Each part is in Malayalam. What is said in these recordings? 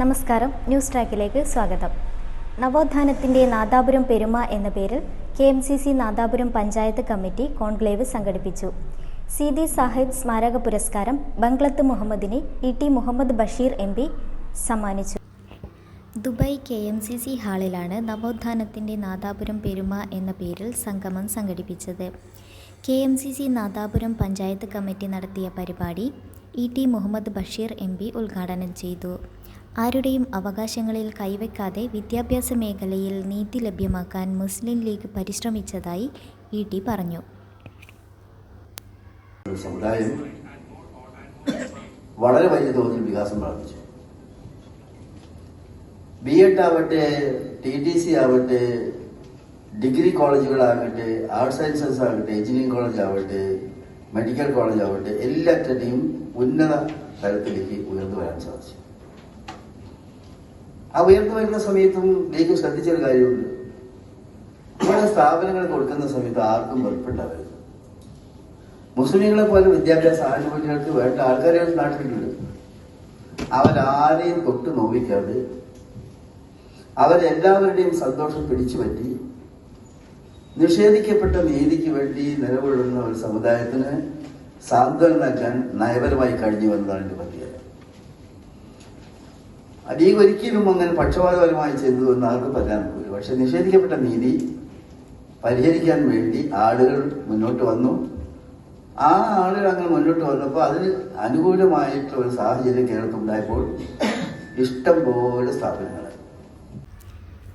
നമസ്കാരം. ന്യൂസ് ട്രാക്കിലേക്ക് സ്വാഗതം. നവോത്ഥാനത്തിന്റെ നാദാപുരം പെരുമ എന്ന പേരിൽ K M C C Nadapuram panchayat committee conclave സംഘടിപ്പിച്ചു. സി ദി സാഹിബ് സ്മാരക പുരസ്കാരം ബംഗ്ലത്ത് മുഹമ്മദിനെ E T Muhammad Basheer M P സമ്മാനിച്ചു. Dubai K M C C ഹാളിലാണ് നവോത്ഥാനത്തിന്റെ നാദാപുരം പെരുമ എന്ന പേരിൽ സംഗമം സംഘടിപ്പിച്ചത്. K M C C Nadapuram panchayat committee നടത്തിയ പരിപാടി E T Muhammad Basheer M P ഉദ്ഘാടനം ചെയ്തു. ആരുടെയും അവകാശങ്ങളിൽ കൈവയ്ക്കാതെ വിദ്യാഭ്യാസ മേഖലയിൽ നീതി ലഭ്യമാക്കാൻ മുസ്ലിം ലീഗ് പരിശ്രമിച്ചതായി ഇ ടി പറഞ്ഞു. സമുദായം വളരെ വലിയ തോതിൽ വികാസം പ്രാപിച്ചു. ബി എഡ് ആവട്ടെ ടി ടി സി ആവട്ടെ ഡിഗ്രി കോളേജുകളാകട്ടെ ആർട്സ് സയൻസസ് ആകട്ടെ എഞ്ചിനീയറിംഗ് കോളേജ് ആവട്ടെ മെഡിക്കൽ കോളേജ് ആവട്ടെ എല്ലാറ്റിനെയും ഉന്നത തലത്തിലേക്ക് ഉയർന്നു വരാൻ സാധിച്ചു. ആ ഉയർന്നു വരുന്ന സമയത്തും ലീഗ് ശ്രദ്ധിച്ചൊരു കാര്യമുണ്ട്. ഇവിടെ സ്ഥാപനങ്ങൾ കൊടുക്കുന്ന സമയത്ത് ആർക്കും വെറുപ്പുണ്ടാവരുത്. മുസ്ലിങ്ങളെ പോലെ വിദ്യാഭ്യാസ ആനുകൂല്യങ്ങൾക്ക് വേണ്ട ആൾക്കാരെ നാട്ടിലുണ്ട്. അവരാരെയും തൊട്ട് നോവിക്കാതെ അവരെല്ലാവരുടെയും സന്തോഷം പിടിച്ചു പറ്റി നിഷേധിക്കപ്പെട്ട നീതിക്ക് വേണ്ടി നിലകൊള്ളുന്ന ഒരു സമുദായത്തിന് സാന്ത്വനം നൽകാൻ നയപരമായി കഴിഞ്ഞു എന്നതാണ് എന്റെ ലീഗ് ഒരിക്കലും അങ്ങനെ പക്ഷപാതപരമായി ചെയ്തു എന്ന് ആർക്കും പറയാൻ പറ്റില്ല പക്ഷെ നിഷേധിക്കപ്പെട്ട നീതി പരിഹരിക്കാൻ വേണ്ടി ആളുകൾ മുന്നോട്ട് വന്നു. ആ ആളുകൾ അങ്ങനെ മുന്നോട്ട് വന്നപ്പോൾ അതിന് അനുകൂലമായിട്ടുള്ള ഒരു സാഹചര്യം കേരളത്തിൽ ഉണ്ടായപ്പോൾ ഇഷ്ടം പോലെ സ്ഥാപനങ്ങൾ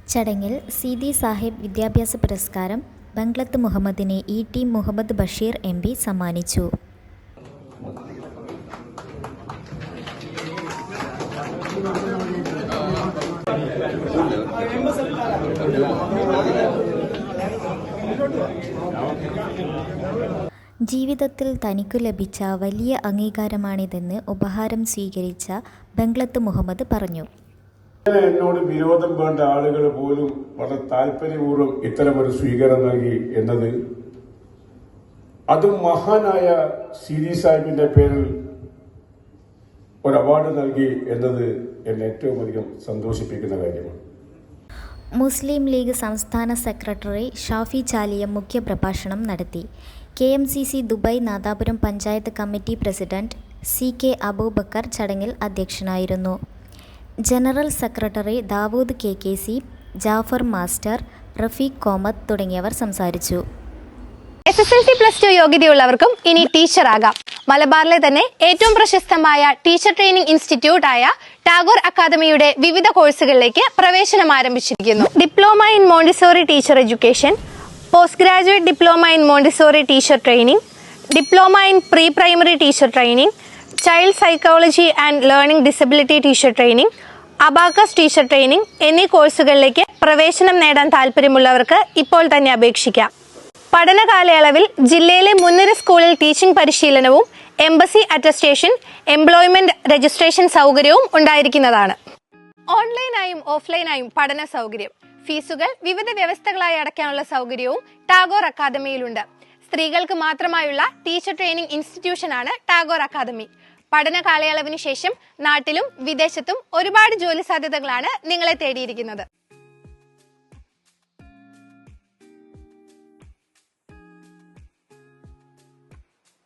ചടങ്ങിൽ സി ദി സാഹിബ് വിദ്യാഭ്യാസ പുരസ്കാരം ബംഗ്ലത്ത് മുഹമ്മദിനെ E T Muhammad Basheer M P സമ്മാനിച്ചു. ജീവിതത്തിൽ തനിക്കു ലഭിച്ച വലിയ അംഗീകാരമാണിതെന്ന് ഉപഹാരം സ്വീകരിച്ച ബംഗ്ലത്ത് മുഹമ്മദ് പറഞ്ഞു. എന്നോട് വിരോധം വേണ്ട ആളുകൾ പോലും വളരെ താല്പര്യപൂർവം ഇത്തരം ഒരു സ്വീകരണം നൽകി എന്നത് അതും മഹാനായ സി ഡി സാഹിബിന്റെ പേരിൽ ഒരു അവാർഡ് നൽകി എന്നത് എന്നെ ഏറ്റവും അധികം സന്തോഷിപ്പിക്കുന്ന കാര്യമാണ്. മുസ്ലിം ലീഗ് സംസ്ഥാന സെക്രട്ടറി ഷാഫി ചാലിയം മുഖ്യപ്രഭാഷണം നടത്തി. K M C C Dubai Nadapuram panchayat committee president C K Abubakar ചടങ്ങിൽ അധ്യക്ഷനായിരുന്നു. General secretary Dawood K K C Jafar master Rafeeq Komath തുടങ്ങിയവർ സംസാരിച്ചു. S S L C plus two യോഗ്യതയുള്ളവർക്കും ഇനി ടീച്ചർ ആകാം മലബാറിലെ തന്നെ ഏറ്റവും പ്രശസ്തമായ ടീച്ചർ ട്രെയിനിംഗ് ആയ ടാഗോർ അക്കാദമിയുടെ വിവിധ കോഴ്സുകളിലേക്ക് പ്രവേശനം ആരംഭിച്ചിരിക്കുന്നു. Diploma in Montessori teacher education post graduate diploma in Montessori teacher training diploma in pre primary teacher training child psychology and learning disability teacher training abacus teacher training എന്നീ കോഴ്സുകളിലേക്ക് പ്രവേശനം നേടാൻ താല്പര്യമുള്ളവർക്ക് ഇപ്പോൾ തന്നെ അപേക്ഷിക്കാം. പഠന കാലയളവിൽ ജില്ലയിലെ മുൻനിര സ്കൂളിൽ ടീച്ചിംഗ് പരിശീലനവും എംബസി അറ്റസ്റ്റേഷൻ എംപ്ലോയ്മെന്റ് രജിസ്ട്രേഷൻ സൗകര്യവും ഉണ്ടായിരിക്കുന്നതാണ്. ഓൺലൈനായും ഓഫ്ലൈനായും പഠന സൗകര്യം ഫീസുകൾ വിവിധ വ്യവസ്ഥകളായി അടയ്ക്കാനുള്ള സൗകര്യവും ടാഗോർ അക്കാദമിയിലുണ്ട്. സ്ത്രീകൾക്ക് മാത്രമായുള്ള ടീച്ചർ ട്രെയിനിംഗ് ഇൻസ്റ്റിറ്റ്യൂഷനാണ് ടാഗോർ അക്കാദമി. പഠന കാലയളവിന് ശേഷം നാട്ടിലും വിദേശത്തും ഒരുപാട് ജോലി സാധ്യതകളാണ് നിങ്ങളെ തേടിയിരിക്കുന്നത്.